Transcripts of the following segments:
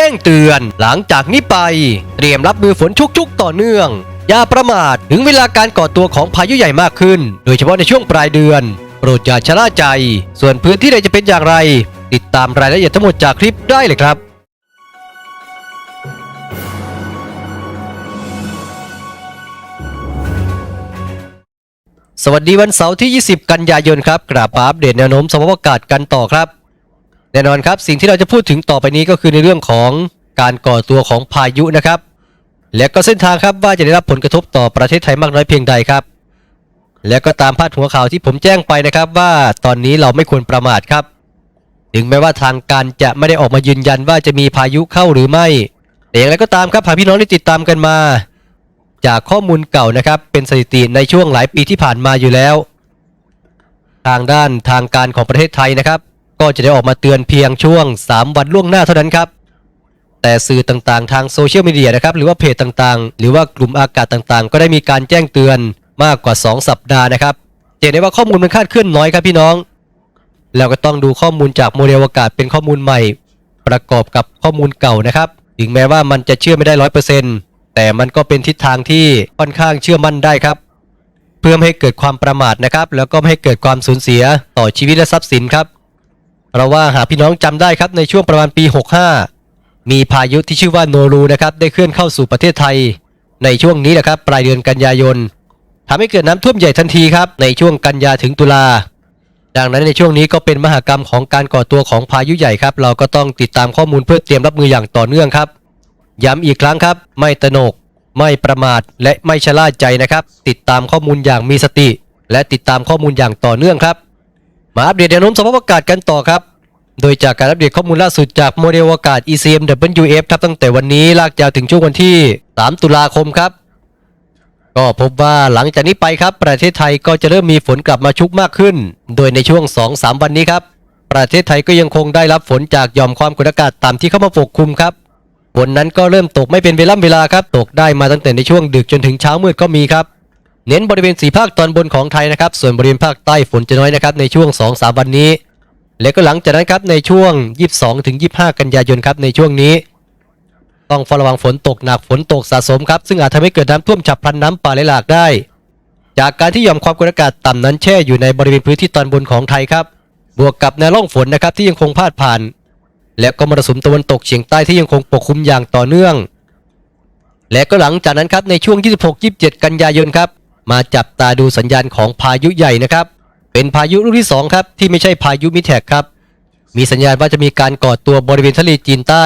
แจ้งเตือน หลังจากนี้ไป เตรียมรับมือฝนชุกๆต่อเนื่อง อย่าประมาทถึงเวลาการก่อตัวของพายุใหญ่มากขึ้น โดยเฉพาะในช่วงปลายเดือน โปรดอย่าชะล่าใจ ส่วนพื้นที่ใดจะเป็นอย่างไร ติดตามรายละเอียดทั้งหมดจากคลิปได้เลยครับสวัสดีวันเสาร์ที่ 20 กันยายนครับ กราบมาอัปเดตแนวโน้มสภาพอากาศกันต่อครับ น่นอนครับสิ่งที่เราจะพูดถึงต่อไปนี้ก็คือในเรื่องของการก่อตัวของพายุนะครับ และก็เส้นทางครับว่าจะได้รับผลกระทบต่อประเทศไทยมากน้อยเพียงใดครับ และก็ตามพาดหัวข่าวที่ผมแจ้งไปนะครับว่าตอนนี้เราไม่ควรประมาทครับ ถึงแม้ว่าทางการจะไม่ได้ออกมายืนยันว่าจะมีพายุเข้าหรือไม่แต่อย่างไรก็ตามครับหากพี่น้องได้ติดตามกันมา จากข้อมูลเก่านะครับเป็นสถิติในช่วงหลายปีที่ผ่านมาอยู่แล้ว ทางด้านทางการของประเทศไทยนะครับ ก็จะได้ออกมาเตือนเพียงช่วง 3 วันล่วงหน้าเท่านั้นครับ แต่สื่อต่างๆ ทางโซเชียลมีเดียนะครับ หรือว่าเพจต่างๆ หรือว่ากลุ่มอากาศต่างๆ ก็ได้มีการแจ้งเตือนมากกว่า 2 สัปดาห์นะครับเห็นได้ว่าข้อมูลมันคาดเคลื่อนน้อยครับพี่น้อง แล้วก็ต้องดูข้อมูลจากโมเดลอากาศเป็นข้อมูลใหม่ ประกอบกับข้อมูลเก่านะครับ ถึงแม้ว่ามันจะเชื่อไม่ได้ร้อยเปอร์เซ็นต์แต่มันก็เป็นทิศทางที่ค่อนข้างเชื่อมั่นได้ครับ เพื่อไม่ให้เกิดความประมาทนะครับ แล้วก็ไม่ให้เกิดความสูญเสียต่อชีวิตและทรัพย์สินครับ เราว่าหากพี่น้องจำได้ครับในช่วงประมาณปี 65 มีพายุที่ชื่อว่าโนรูนะครับได้เคลื่อนเข้าสู่ประเทศไทย ในช่วงนี้แหละครับปลายเดือนกันยายนทำให้เกิดน้ำท่วมใหญ่ทันทีครับในช่วงกันยาถึงตุลา ดังนั้นในช่วงนี้ก็เป็นมหากรรมของการก่อตัวของพายุใหญ่ครับ เราก็ต้องติดตามข้อมูลเพื่อเตรียมรับมืออย่างต่อเนื่องครับ ย้ำอีกครั้งครับ ไม่ตระหนก ไม่ประมาทและไม่ชะล่าใจนะครับ ติดตามข้อมูลอย่างมีสติ และติดตามข้อมูลอย่างต่อเนื่องครับ มาอัปเดตแนวโน้มสภาพอากาศกันต่อครับ โดยจากการอัปเดตข้อมูลล่าสุดจากโมเดลอากาศ ECMWF ครับตั้งแต่วันนี้ลากยาวถึงช่วงวันที่ 3 ตุลาคมครับ ก็พบว่าหลังจากนี้ไปครับ ประเทศไทยก็จะเริ่มมีฝนกลับมาชุกมากขึ้น โดยในช่วง 2-3 วันนี้ครับ ประเทศไทยก็ยังคงได้รับฝนจากหย่อมความกดอากาศต่ำที่เข้ามาปกคลุมครับฝนนั้นก็เริ่มตกไม่เป็นเวล่ำเวลาครับ ตกได้มาตั้งแต่ในช่วงดึกจนถึงเช้ามืดก็มีครับ เน้นบริเวณสีภาคตอนบนของไทยนะครับ ส่วนบริเวณภาคใต้ฝนจะน้อยนะครับในช่วง 2-3 วันนี้ และก็หลังจากนั้นครับในช่วง 22ถึง25 กันยายนครับในช่วงนี้ ต้องเฝ้าระวังฝนตกหนักฝนตกสะสมครับ ซึ่งอาจทำให้เกิดน้ำท่วมฉับพลันน้ำป่าไหลหลากได้ จากการที่หย่อมความกดอากาศต่ำนั้นแช่อยู่ในบริเวณพื้นที่ตอนบนของไทยครับ บวกกับแนวร่องฝนนะครับที่ยังคงพาดผ่าน และก็มรสุมตะวันตกเฉียงใต้ที่ยังคงปกคลุมอย่างต่อเนื่อง และก็หลังจากนั้นครับในช่วง 26-27 กันยายนครับ มาจับตาดูสัญญาณของพายุใหญ่นะครับ เป็นพายุลูกที่2ครับที่ไม่ใช่พายุมิแทกครับ มีสัญญาณว่าจะมีการก่อตัวบริเวณทะเลจีนใต้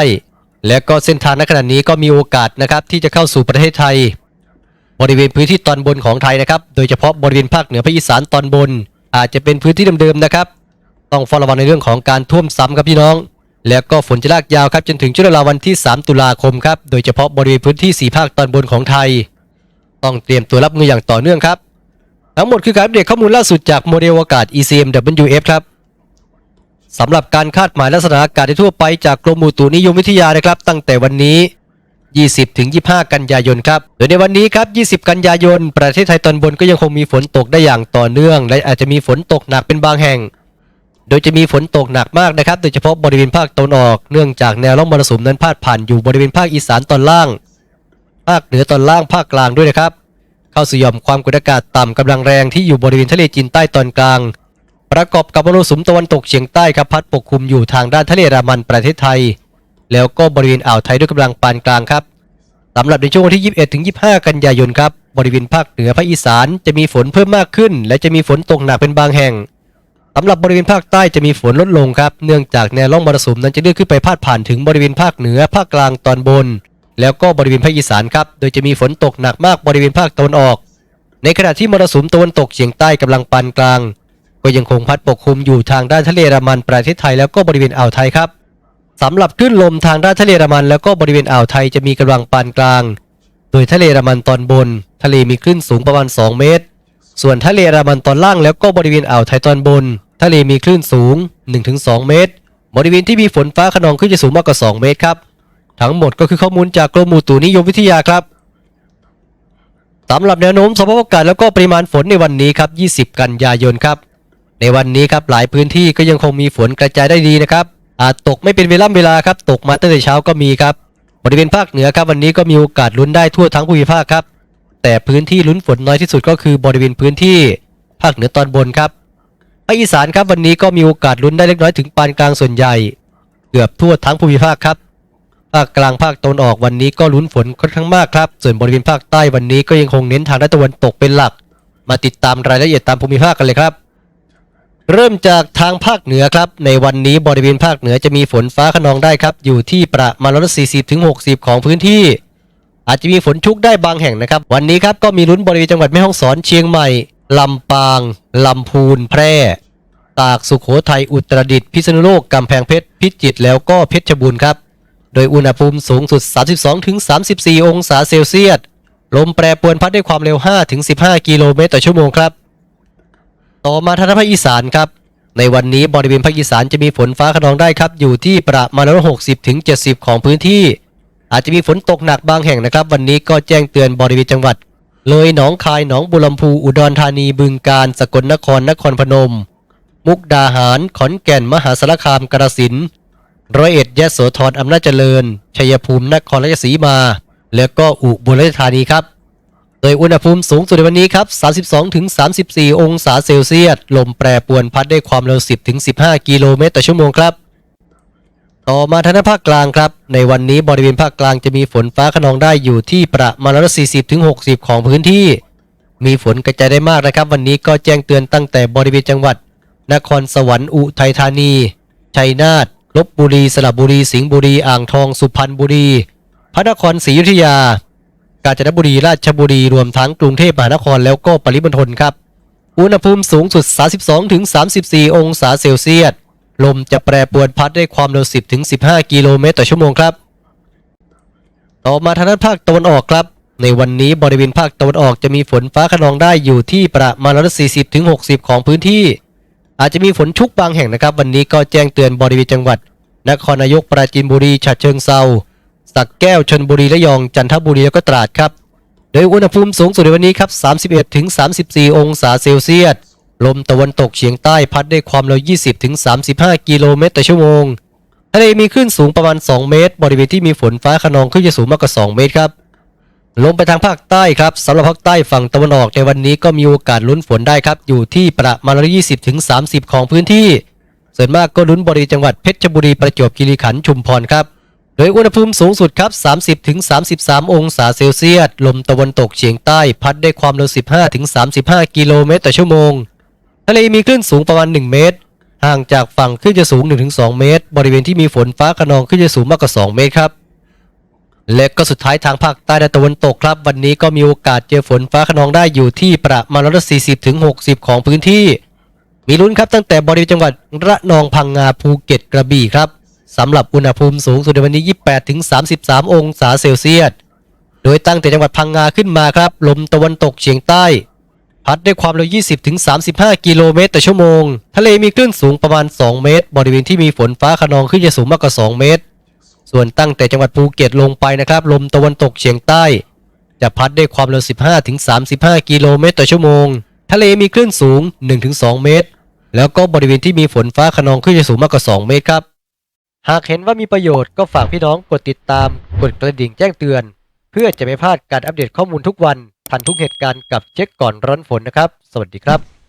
และก็เส้นทางณขณะนี้ก็มีโอกาสนะครับที่จะเข้าสู่ประเทศไทย บริเวณพื้นที่ตอนบนของไทยนะครับ โดยเฉพาะบริเวณภาคเหนือภาคอีสานตอนบน อาจจะเป็นพื้นที่เดิมๆนะครับ ต้องเฝ้าระวังในเรื่องของการท่วมซ้ำครับพี่น้องแล้วก็ฝนจะลากยาวครับจนถึงช่วงเวลาวันที่ 3 ตุลาคมครับ โดยเฉพาะบริเวณพื้นที่สีภาคตอนบนของไทย ต้องเตรียมตัวรับมืออย่างต่อเนื่องครับ ทั้งหมดคือการอัปเดตข้อมูลล่าสุดจากโมเดลอากาศ ECMWF ครับสำหรับการคาดหมายลักษณะอากาศทั่วไปจากกรมอุตุนิยมวิทยานะครับ ตั้งแต่วันนี้ 20-25 กันยายนครับ โดยในวันนี้ครับ 20 กันยายน ประเทศไทยตอนบนก็ยังคงมีฝนตกได้อย่างต่อเนื่อง และอาจจะมีฝนตกหนักเป็นบางแห่ง โดยจะมีฝนตกหนักมากนะครับ โดยเฉพาะบริเวณภาคตะวันออก เนื่องจากแนวร่องมรสุมนั้นพาดผ่านอยู่บริเวณภาคอีสานตอนล่าง ภาคเหนือตอนล่างภาคกลางด้วยนะครับ เข้าสู่หย่อมความกดอากาศต่ำกำลังแรงที่อยู่บริเวณทะเลจีนใต้ตอนกลาง ประกอบกับมรสุมตะวันตกเฉียงใต้ครับพัดปกคลุมอยู่ทางด้านทะเลรามันประเทศไทย แล้วก็บริเวณอ่าวไทยด้วยกำลังปานกลางครับสำหรับในช่วงวันที่ 21 ถึง 25 กันยายนครับ บริเวณภาคเหนือภาคอีสานจะมีฝนเพิ่มมากขึ้น และจะมีฝนตกหนักเป็นบางแห่งสำหรับบริเวณภาคใต้จะมีฝนลดลงครับ เนื่องจากแนวร่องมรสุมนั้นจะเลื่อนขึ้นไปพาดผ่านถึงบริเวณภาคเหนือภาคกลางตอนบน แล้วก็บริเวณภาคอีสานครับ โดยจะมีฝนตกหนักมากบริเวณภาคตะวันออก ในขณะที่มรสุมตะวันตกเฉียงใต้กำลังปานกลาง ก็ยังคงพัดปกคลุมอยู่ทางด้านทะเลรามันประเทศไทยแล้วก็บริเวณอ่าวไทยครับสำหรับคลื่นลมทางด้านทะเลรามันแล้วก็บริเวณอ่าวไทยจะมีกำลังปานกลาง โดยทะเลรามันตอนบน ทะเลมีคลื่นสูงประมาณ 2 เมตร ส่วนทะเลรามันตอนล่างแล้วก็บริเวณอ่าวไทยตอนบน ทะเลมีคลื่นสูง 1-2 เมตร บริเวณที่มีฝนฟ้าขนองขึ้นจะสูงมากกว่า 2 เมตรครับ ทั้งหมดก็คือข้อมูลจากกรมอุตุนิยมวิทยาครับสำหรับแนวโน้มสภาพอากาศแล้วก็ปริมาณฝนในวันนี้ครับ 20 กันยายนครับ ในวันนี้ครับหลายพื้นที่ก็ยังคงมีฝนกระจายได้ดีนะครับ อาจตกไม่เป็นเวล่ำเวลาครับ ตกมาตั้งแต่เช้าก็มีครับ บริเวณภาคเหนือครับวันนี้ก็มีโอกาสลุ้นได้ทั่วทั้งภูมิภาคครับ แต่พื้นที่ลุ้นฝนน้อยที่สุดก็คือบริเวณพื้นที่ ภาคเหนือตอนบนครับภาคอีสานครับวันนี้ก็มีโอกาสลุ้นได้เล็กน้อยถึงปานกลางส่วนใหญ่ เกือบทั่วทั้งภูมิภาคครับ ภาคกลางภาคตะวันออกวันนี้ก็ลุ้นฝนค่อนข้างมากครับ ส่วนบริเวณภาคใต้วันนี้ก็ยังคงเน้นทางด้านตะวันตกเป็นหลัก มาติดตามรายละเอียดตามภูมิภาคกันเลยครับ เริ่มจากทางภาคเหนือครับ ในวันนี้บริเวณภาคเหนือจะมีฝนฟ้าขนองได้ครับ อยู่ที่ประมาณร้อยละ40ถึง60ของพื้นที่ อาจจะมีฝนชุกได้บางแห่งนะครับ วันนี้ครับก็มีลุ้นบริเวณจังหวัดแม่ฮ่องสอนเชียงใหม่ลำปางลำพูนแพร่ ตากสุขโขทัยอุตรดิตถ์พิษณุโลกกำแพงเพชรพิจิตรแล้วก็เพชรบูรณ์ครับ โดยอุณหภูมิสูงสุด 32-34 องศาเซลเซียส ลมแปรปรวนพัดด้วยความเร็ว 5-15 กิโลเมตรต่อชั่วโมงครับ ต่อมาทางภาคอีสานครับ ในวันนี้บริเวณภาคอีสานจะมีฝนฟ้าขนองได้ครับ อยู่ที่ประมาณร้อยหกสิบถึงเจ็ดสิบของพื้นที่ อาจจะมีฝนตกหนักบางแห่งนะครับ วันนี้ก็แจ้งเตือนบริเวณจังหวัด เลยหนองคายหนองบุรมพูอุดรธานีบึงกาฬสกลนครนครพนม มุกดาหารขอนแก่นมหาสารคามกระสิน ร้อยเอ็ดยะโสธรอำนาจเจริญ ชัยภูมินครราชสีมา แล้วก็อุบลราชธานีครับ โดยอุณหภูมิสูงสุดในวันนี้ครับ 32-34 องศาเซลเซียส ลมแปรปรวนพัดได้ความเร็ว 10-15 กิโลเมตรต่อชั่วโมงครับ ต่อมาทางด้านภาคกลางครับ ในวันนี้บริเวณภาคกลางจะมีฝนฟ้าขนองได้อยู่ที่ประมาณร้อยละ40-60ของพื้นที่ มีฝนกระจายได้มากนะครับ วันนี้ก็แจ้งเตือนตั้งแต่บริเวณจังหวัด นครสวรรค์อุทัยธานี ชัยนาท ลบบุรีสระบุรีสิงห์บุรีอ่างทองสุพรรณบุรี พระนครศรีอยุธยา กาญจนบุรีราชบุรีรวมทั้งกรุงเทพมหานครแล้วก็ปริมณฑลครับอุณหภูมิสูงสุด 32-34 องศาเซลเซียส ลมจะแปรปรวนพัดด้วยความเร็ว 10-15 กิโลเมตรต่อชั่วโมงครับ ต่อมาทางด้านภาคตะวันออกครับ ในวันนี้บริเวณภาคตะวันออกจะมีฝนฟ้าขนองได้อยู่ที่ประมาณละ40-60 ของพื้นที่ อาจจะมีฝนชุกบางแห่งนะครับ วันนี้ก็แจ้งเตือนบริเวณจังหวัด นครนายกปราจีนบุรีฉะเชิงเซาสักแก้วชนบุรีระยองจันทบุรีแล้วก็ตราดครับ โดยอุณหภูมิสูงสุดในวันนี้ครับ 31ถึง34 องศาเซลเซียสลมตะวันตกเฉียงใต้พัดด้วยความเร็ว 20ถึง35 กิโลเมตรต่อชั่วโมงทะเลมีคลื่นสูงประมาณ 2 เมตร บริเวณที่มีฝนฟ้าขนองคลื่นจะสูงมากกว่า 2 เมตรครับ ลงไปทางภาคใต้ครับสำหรับภาคใต้ฝั่งตะวันออกในวันนี้ก็มีโอกาสลุ้นฝนได้ครับ อยู่ที่ประมาณ120ถึง30ของพื้นที่ ส่วนมากก็ลุ้นบริจังหวัดเพชรบุรีประจวบคีรีขันธ์ชุมพรครับ โดยอุณหภูมิสูงสุดครับ30ถึง33องศาเซลเซียส ลมตะวันตกเฉียงใต้พัดได้ความเร็ว15ถึง35กิโลเมตรต่อชั่วโมง ทะเลมีคลื่นสูงประมาณ1เมตร ห่างจากฝั่งคลื่นจะสูง 1-2 เมตร บริเวณที่มีฝนฟ้าขนองคลื่นจะสูงมากกว่า 2 เมตรครับ และก็สุดท้ายทางภาคใต้และตะวันตกครับ วันนี้ก็มีโอกาสเจอฝนฟ้าขนองได้อยู่ที่ประมาณร้อยละ40ถึง60ของพื้นที่ มีลุ้นครับตั้งแต่บริเวณจังหวัดระนองพังงาภูเก็ตกระบี่ครับสำหรับอุณหภูมิสูงสุดในวันนี้ 28ถึง33 องศาเซลเซียส โดยตั้งแต่จังหวัดพังงาขึ้นมาครับ ลมตะวันตกเฉียงใต้ พัดด้วยความเร็ว 20ถึง35 กิโลเมตรต่อชั่วโมง ทะเลมีคลื่นสูงประมาณ 2 เมตร บริเวณที่มีฝนฟ้าขนองขึ้นจะสูงมากกว่า 2 เมตร ส่วนตั้งแต่จังหวัดภูเก็ตลงไปนะครับ ลมตะวันตกเฉียงใต้ จะพัดด้วยความเร็ว 15ถึง35 กิโลเมตรต่อชั่วโมง ทะเลมีคลื่นสูง 1-2 เมตร แล้วก็บริเวณที่มีฝนฟ้าขนองขึ้นจะสูงมากกว่า 2 เมตรครับ หากเห็นว่ามีประโยชน์ก็ฝากพี่น้องกดติดตาม กดกระดิ่งแจ้งเตือน เพื่อจะไม่พลาดการอัปเดตข้อมูลทุกวัน ทันทุกเหตุการณ์กับเช็คก่อนร้อนฝนนะครับ สวัสดีครับ